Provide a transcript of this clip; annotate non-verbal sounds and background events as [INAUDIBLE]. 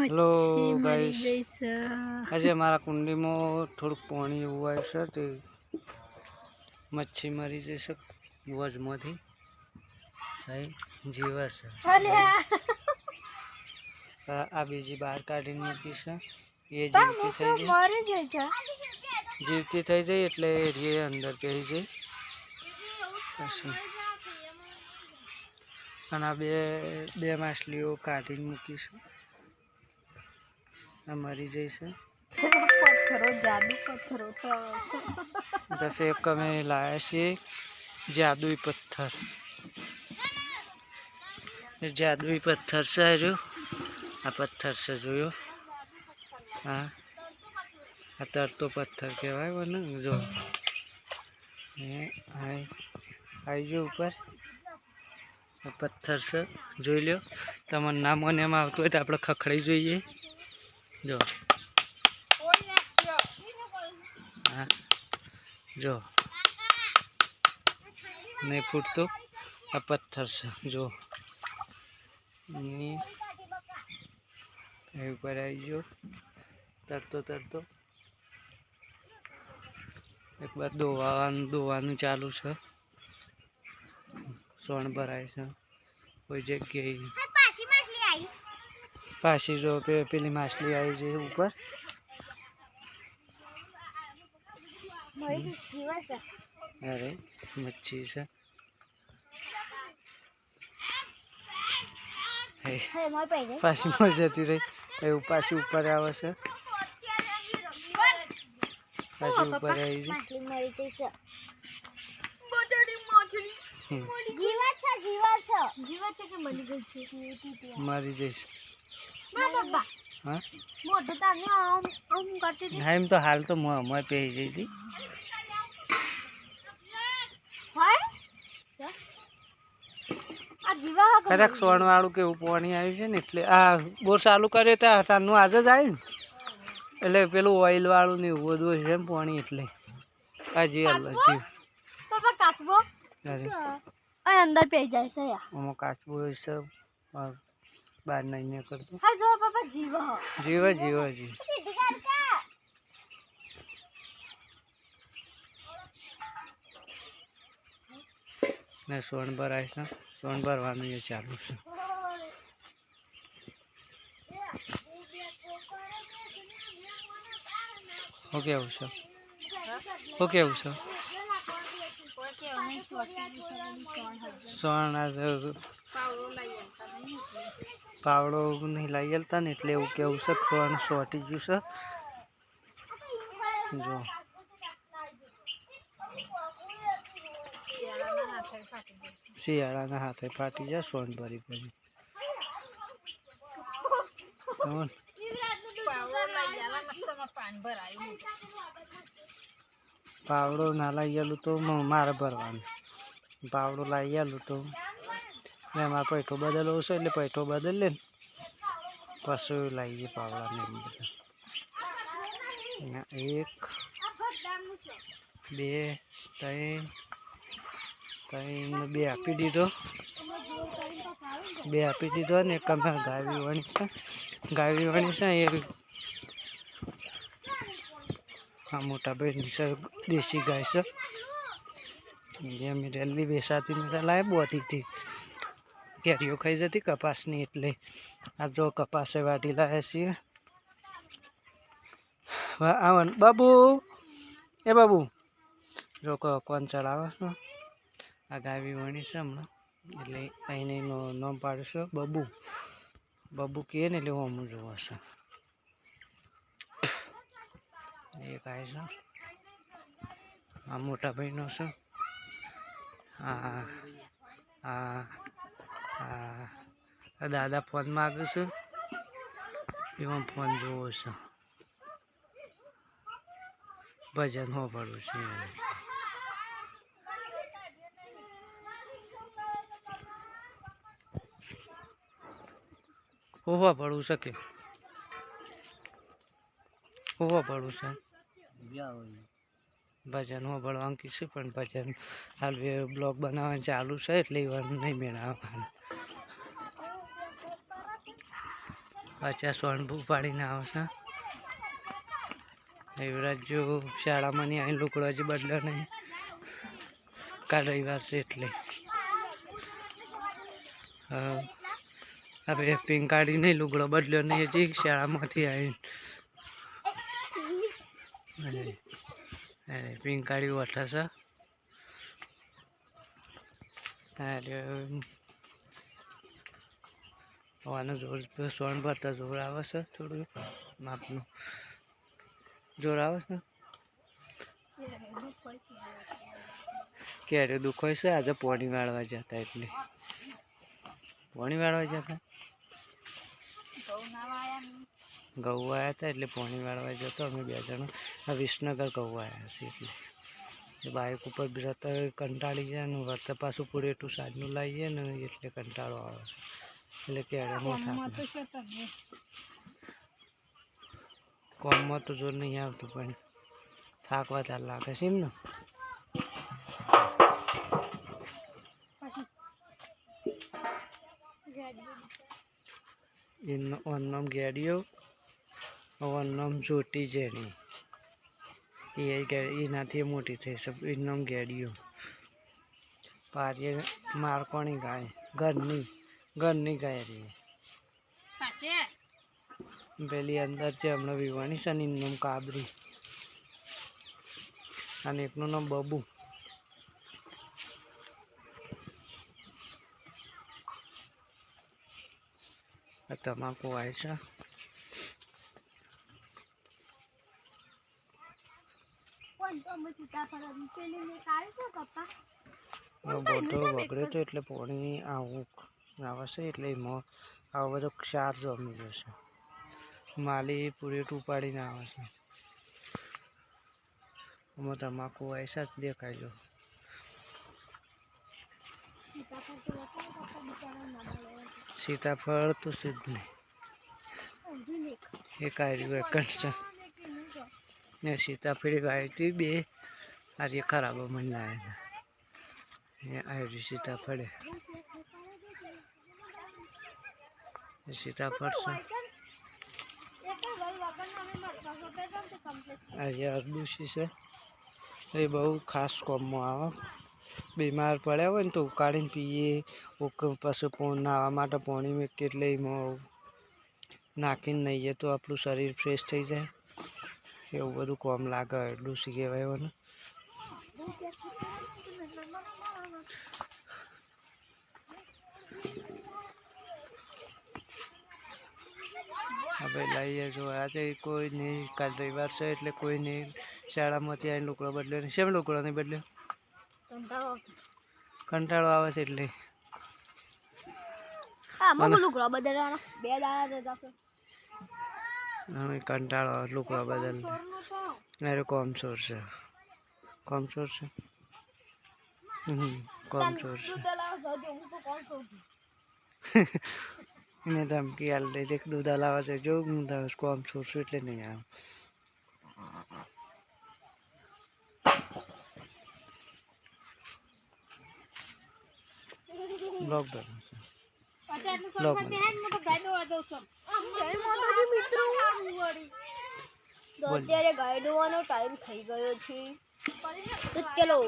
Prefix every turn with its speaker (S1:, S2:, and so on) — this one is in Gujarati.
S1: હેલો ગાઈસ આજે મારા કુંડીમાં થોડુંક પાણી એવું આવ્યું છે તે મચ્છી મરી જશે વજમાંથી થઈ જીવે છે. આ. બીજી બહાર કાઢીને મૂકી છે. એ જીવતી થઈ જાય
S2: ગઈ
S1: જીવતી થઈ જાય એટલે એ અંદર પહેરી જાય પછી અને આ બે બે માછલીઓ કાઢીને મૂકી છે. આ મરી જઈશ
S2: પથ્થરો જાદુ પથ્થરો
S1: પછી એક અમે લાવ્યા છીએ જાદુઈ પથ્થર. જાદુઈ પથ્થર છે હજુ. આ પથ્થર છે જોયો. હા. આ તરતો પથ્થર કહેવાય મને જો. આવી ગયો ઉપર. આ પથ્થર છે. જોઈ લ્યો. તમને નામ મને એમ આવતું હોય તો આપણે ખખડી જોઈએ. જો. હા. જો. નહીં ફૂટતો આ પથ્થર છે. જો. એ ઉપર આવી ગયો. તરતો તરતો. એક વાર દોવાનું દોવાનું ચાલુ છે. સોણ ભરાય છે. કોઈ જગ્યાએ પાછી જો પે- પેલી માછલી આવી છે ઉપર
S2: મરી ગઈ જીવે છે
S1: અરે મચ્છી છે હે
S2: હે મોય પડી ગઈ
S1: પાછી મર જતી રહી એવું પાછી ઉપર આવે છે પાછી ઉપર આવી છે
S2: માછલી મરી ગઈ છે
S1: હમ.
S2: જીવે છે જીવે છે. જીવે છે કે મરી ગઈ છે?
S1: મરી જઈશ.
S2: ના બાબા.
S1: હા?
S2: મોઢું તાને આમ આમ કરતી હતી.
S1: હા એમ તો હાલ તો મોં મોં પહેરી જઈ હતી.
S2: હોય? આ જીવા હા
S1: સોણ વાળું કેવું પાણી આવ્યું છે ને એટલે આ બોર ચાલુ કર્યો ત્યાં તારનું આજે જ આવ્યું ને. એટલે પેલું ઓઇલ વાળું ને એવું બધું છે ને પાણી એટલે. હાજી જે અલગ જીવ
S2: કાચબો? અંદર પે જાય છે યાર.
S1: આમાં કાચબો છે આ બહાર નહીં નીકળતો
S2: હા જો પાપા જીવા.
S1: જીવ જીવ
S2: સીધી
S1: ને સોન આવીશ ને સોન ભરવાનું એ ચાલુ છે. ઓકે કેવું છે? શું આજે પાવડો નહીં લઈ આવતા ને એટલે એવું કેવું છે સોન સોટી ગયું છે. જો. શિયાળાના હાથે ફાટી જાય સોન ભરી ભરી. પાન ને. પાવડો ના લઈ ગયેલું તો મારે ભરવાનું. પાવડો લઈ ગયેલું તો એમાં પૈઠો બદલવો છે એટલે પૈઠો બદલ લે પછી લઈ પાવડા પાવડાને એમ એક, બે, ત્રણ ત્રણ બે આપી દીધો. બે આપી દીધો ને એક અમે ગાવી વણી છે. ગાવી વણી છે એ આ મોટા ભાઈ દેશી ગાય છે. જે અમે રેલી બેસાતી નતા લાવે બોતીથી કેરીઓ ખાઈ જતી કપાસની એટલે. આ જો કપાસે વાટી લાવ્યા છીએ. આવન આવો બાબુ! એ બાબુ! જો કો- કોણ ચડાવે છે? આ ગાવી વણી છે હમણાં. એટલે અહીંને નામ પાડશો. બબુ! બબુ કહે ને એટલે હું જોવા છે. એ ભાઈ છે. આ મોટા ભાઈનો છે. આ દાદા ફોન માગું છું. એમાં ફોન જોવો છું. ભજન હો પડું છે હોવા પડવું છે કે? હોવા પડવું છે. ભજન હું ભણવાનું કીધું પણ ભજન હાલ બ્લોગ બનાવવાનું ચાલુ છે, એટલે એ નહીં મેળવવાનું. પાછા સોનભૂ પાડીને આવશે છે જો શાળામાં નહીં અહીં લુકડો હજી બદલો નહીં. કાલ રવિવાર છે એટલે. હવે પિંક કાઢી નહીં લુગડો બદલ્યો નહીં હજી, શાળામાંથી આવીને. અરે પિંક કાઢ્યું અરે હવાનું જોર સોન ભરતા જોર આવે છે થોડું, માપનું. જોર આવે છે? ક્યારે દુઃખ હોય છે? આજે પોણી વાળવા જતા એટલે. પોણી વાળવા જતા? ઘઉં આવ્યા હતા એટલે પોણી વાળવા જતો. અમે બે જણા. આ વિસનગર ગૌવા આવ્યા છીએ એટલે. બાઇક ઉપર વ્રત કંટાળી જાય ને વ્રત પાછું પૂરે એટલું સાંજનું લાવીએ ને એટલે કંટાળો આવે છે. એટલે
S2: તમે
S1: કોમમાં તો જોર નહીં આવતું પણ થાકવા ચાલ લાગે છે એમ ને. એનો ઓનનામ ગેડીઓ નામ જોટી જેની એ એનાથી મોટી થઈ છે એનું નામ ગેડીઓ પારીએ મારકોણી ગાય? ઘરની ઘરની ગાય રહી પેલી અંદર છે હમણાં વિવાણી છે એનું નામ કાબરી. અને એકનું નામ બબુ. તમાકુ આવે છે. હવે વગડે તો એટલે પાણી આવું આવે છે એટલે એમાં આવો બધો ક્ષાર જમી જશે માલી પૂરેટ ઉપાડીને આવે છે. એમાં તમાકુ એસા જ દેખાય જો. સીતાફળ તો જ નહીં. એ કાઢ્યું એક ને સીતાફળી વાવી હતી બે આજે ખરાબ મને લાગે એ આવી સીતાફળે સીતાફળ છે આજે અરદુશી છે એ બહુ ખાસ કોમમાં આવે બીમાર પડ્યા હોય ને તો ઉકાળીને પીએ પછી નાવા માટે પાણી મેં એટલે નાખીને નહીએ તો આપણું શરીર ફ્રેશ થઈ જાય એવું બધું કોમ લાગે અરદુશી કહેવાય હવે લઈએ જો આજે કોઈ નહીં કાલ રવિવાર છે એટલે કોઈ નહીં. શાળામાંથી આવીને લુકડો બદલ્યો નહીં. શેમ લુકડો નહીં બદલ્યો? કંટાળો આવે છે એટલે. કંટાળો લુકડો બદલ અરે કોમસોર છે. કોમસોર છે? કોમસોર છે. [LAUGHS] એને ધમકી હાલ દે દેખ દૂધ હલાવા છે જો, હું દસ આમ છોડશું એટલે નહીં આવે. બ્લોક દો બ્લોક
S2: અત્યારે ગાય દોવાનો ટાઈમ થઈ ગયો છે. ચલો